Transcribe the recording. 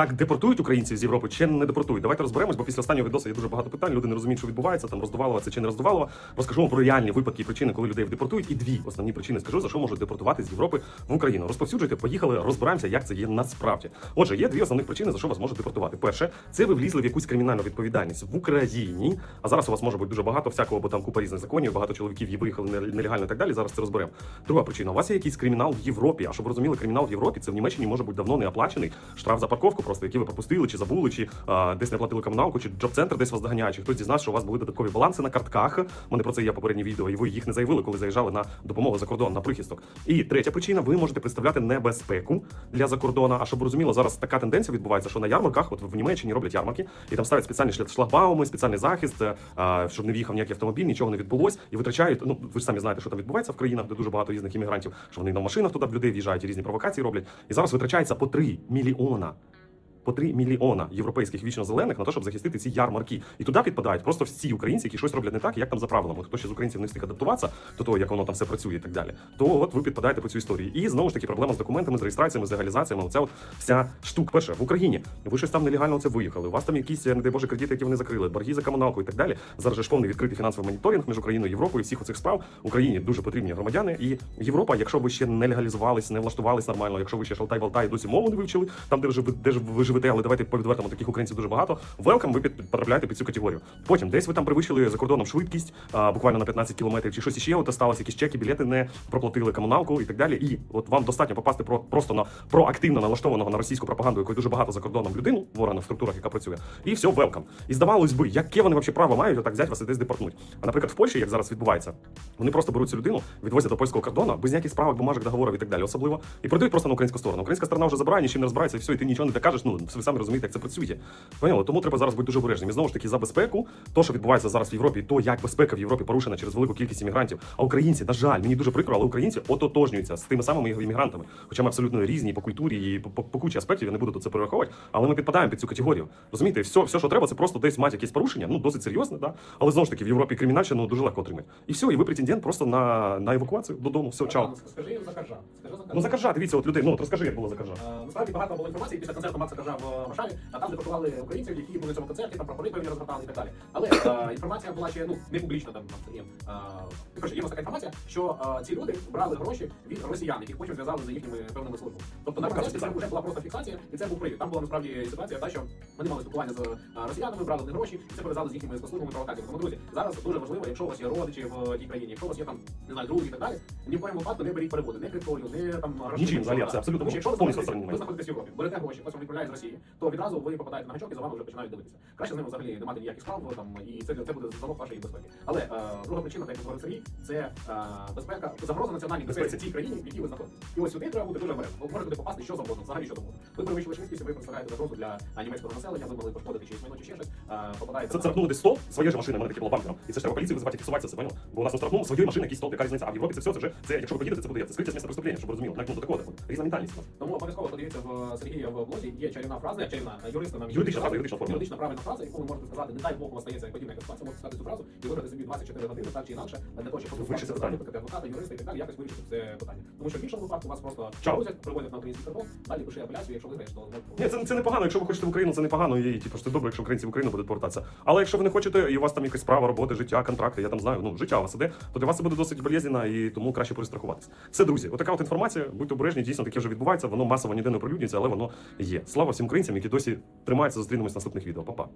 Так депортують українців з Європи чи не депортують? Давайте розберемось, бо після останнього відосу є дуже багато питань. Люди не розуміють, що відбувається, там роздувалова це чи не роздувалова. Розкажу вам про реальні випадки і причини, коли людей депортують. І дві основні причини скажу, за що можуть депортувати з Європи в Україну. Розповсюджуйте, поїхали, розбираємося, як це є насправді. Отже, є дві основних причини, за що вас можуть депортувати. Перше, це ви влізли в якусь кримінальну відповідальність в Україні. А зараз у вас може бути дуже багато всякого, бо там купа різних законів, багато чоловіків є виїхали нелегально і так далі. Зараз це розберемо. Друга причина: у вас є якийсь кримінал в Європі. А щоб розуміли, кримінал в Європі це в Німеччині може бути давно не оплачений. Штраф за парковку, просто який ви пропустили, чи забули, чи а, десь не платили комуналку, чи джоб-центр десь вас доганяє, чи хтось дізнався, що у вас були додаткові баланси на картках. Мене про це є попереднє відео, і ви їх не заявили, коли заїжджали на допомогу за кордон на прихисток. І третя причина: ви можете представляти небезпеку для закордона. А щоб розуміло, зараз така тенденція відбувається, що на ярмарках, от в Німеччині роблять ярмарки, і там ставлять спеціальні шлагбауми, спеціальний захист, е, а, щоб не в'їхав ніякий автомобіль, нічого не відбулось, і витрачають. Ну ви ж самі знаєте, що там відбувається в країнах, де дуже багато різних іммігрантів, що вони на машинах туди в людей в'їжджають і різні провокації роблять. І зараз витрачається по 3 мільйона. По 3 мільйона європейських вічно-зелених на те, щоб захистити ці ярмарки. І туди підпадають просто всі українці, які щось роблять не так, як там за правилами. Хто ще з українців не встиг адаптуватися до того, як воно там все працює і так далі. То от ви підпадаєте по цю історії. І знову ж таки проблема з документами, з реєстраціями, з легалізаціями. Оця от вся штука. Перше, в Україні ви щось там нелегально це виїхали. У вас там якісь, не дай Боже, кредити, які вони закрили, борги за комуналку і так далі. Зараз ж повний відкритий фінансовий моніторинг між Україною Європою. Всіх оцих справ Україні дуже потрібні громадяни. І Європа, якщо ви ще не легалізувались, не влаштувались нормально, якщо ви ще шалтай-валтай досі мову не вивчили, там де ви живе- де ж ви живете, але давайте по відвертому таких українців дуже багато. Велкам, ви потрапляєте під цю категорію. Потім десь ви там перевищили за кордоном швидкість, а, буквально на 15 кілометрів, чи щось іще, от сталося, якісь чеки, білети не проплатили комуналку і так далі. І от вам достатньо попасти про просто на проактивно налаштованого на російську пропаганду, якої дуже багато за кордоном людину в органах структурах, яка працює, і все, велкам. І здавалось би, яке вони взагалі право мають отак взяти вас і десь депортнуть. А наприклад, в Польщі, як зараз відбувається, вони просто беруть цю людину, відвозять до польського кордону без ніяких справок, бумажок, договорів і так далі, особливо, і продають просто на українську сторону. Українська сторона вже забирає, нічим не розбирається, і все, і ти нічого не докажеш. Ну ви самі розумієте, як це працює. Поняли? Тому треба зараз бути дуже обережним. І знову ж таки за безпеку, то, що відбувається зараз в Європі, то як безпека в Європі порушена через велику кількість іммігрантів. А українці, на жаль, мені дуже прикро, але українці ототожнюються з тими самими іммігрантами. Хоча ми абсолютно різні по культурі і по, по, по кучі аспектів, я не буду тут це перераховувати, але ми підпадаємо під цю категорію. Розумієте, все, все, що треба, це просто десь мати якісь порушення, ну досить серйозне, да? але знову ж таки в Європі кримінальщину дуже легко отримати. І все, і ви претендент просто на, на евакуацію додому. Все, чао. Скажи їм за коржа. Скажи за коржа. Ну закажа, дивіться, от людей. Ну от розкажи, як було закажа. Е, Насправді багато було інформації після концерту Макса Коржа в Варшаві, а там депортували українців, які були на цьому концерті, там прапори певні розгортали і так далі. Але е, інформація була ще ну не публічна там є. Е, коротше, є така інформація, що е, ці люди брали гроші від росіян, яких потім зв'язали за їхніми певними службами. Тобто на Ну, це вже була просто фіксація, і це був привід. Там була насправді ситуація, та що вони мали спілкування з росіянами, брали в них гроші, і це пов'язали з їхніми спецслужбами провокаціями. Тому друзі, зараз дуже важливо, якщо у вас є родичі в тій країні, якщо у вас є там не знаю, друзі і так далі, ні в коєму випадку не беріть переводи, не криптою, не там. Нічим взагалі, це абсолютно Тому що якщо повністю ви знаходитесь в Європі, берете гроші, хтось вам відправляє з Росії, то відразу ви попадаєте на гачок і за вами вже починають дивитися. Краще з ними взагалі не мати ніяких справ там, і це, це буде залог вашої безпеки. Але е, друга причина, так як говорить Сергій, це е, безпека, загроза національній безпеці цій країні, в якій ви знаходитесь. І ось сюди треба бути дуже обережним. Ви можете попасти що завгодно, взагалі що завгодно. Ви перевищили швидкість, ви представляєте загрозу для а, німецького населення, ви могли пошкодити чиїсь майно чи ще щось, е, попадаєте Це на- царапнули десь стол, своє ж машини, в мене таке було бампером. І це ж треба поліцію визивати, фіксуватися, це поняв? Бо у нас штрафнув своєї машини якийсь стол, яка різниця. А в Європі це все, це вже, це, якщо ви поїдете, це буде, це скриття з місця преступлення, щоб ви розуміли. Навіть ну, до такого доходить. Різна ментальність у нас. Тому обов'язково подивіться в Сергія в блозі. Є чарівна фраза, як чарівна юриста нам Юридична фраза, юридична формула. юридична правильна фраза, яку ви можете сказати, не дай Бог у вас стається подібна ситуація, можете сказати цю фразу і виграти собі 24 години, так чи інакше, для того, щоб Вирішити питання. адвоката, адвоката, юриста і так далі, якось вирішити це питання. Тому що в іншому випадку вас просто грузять, приводять на український кордон, далі пиши апеляцію, якщо виграєш, то Ні, це, це непогано. Якщо ви хочете в Україну, це непогано. І типу, що це добре, якщо українці в Україну будуть повертатися. Але якщо ви не хочете, і у вас там якась справа, робота, життя, контракти, я там знаю, ну життя у вас іде, то для вас це буде досить болезненно і тому краще перестрахуватися. Все, друзі, отака от інформація. Будьте обережні, дійсно таке вже відбувається. Воно масово ніде не оприлюднюється, але воно є. Слава всім українцям, які досі тримаються. Зустрінемось в наступних відео. Па-па.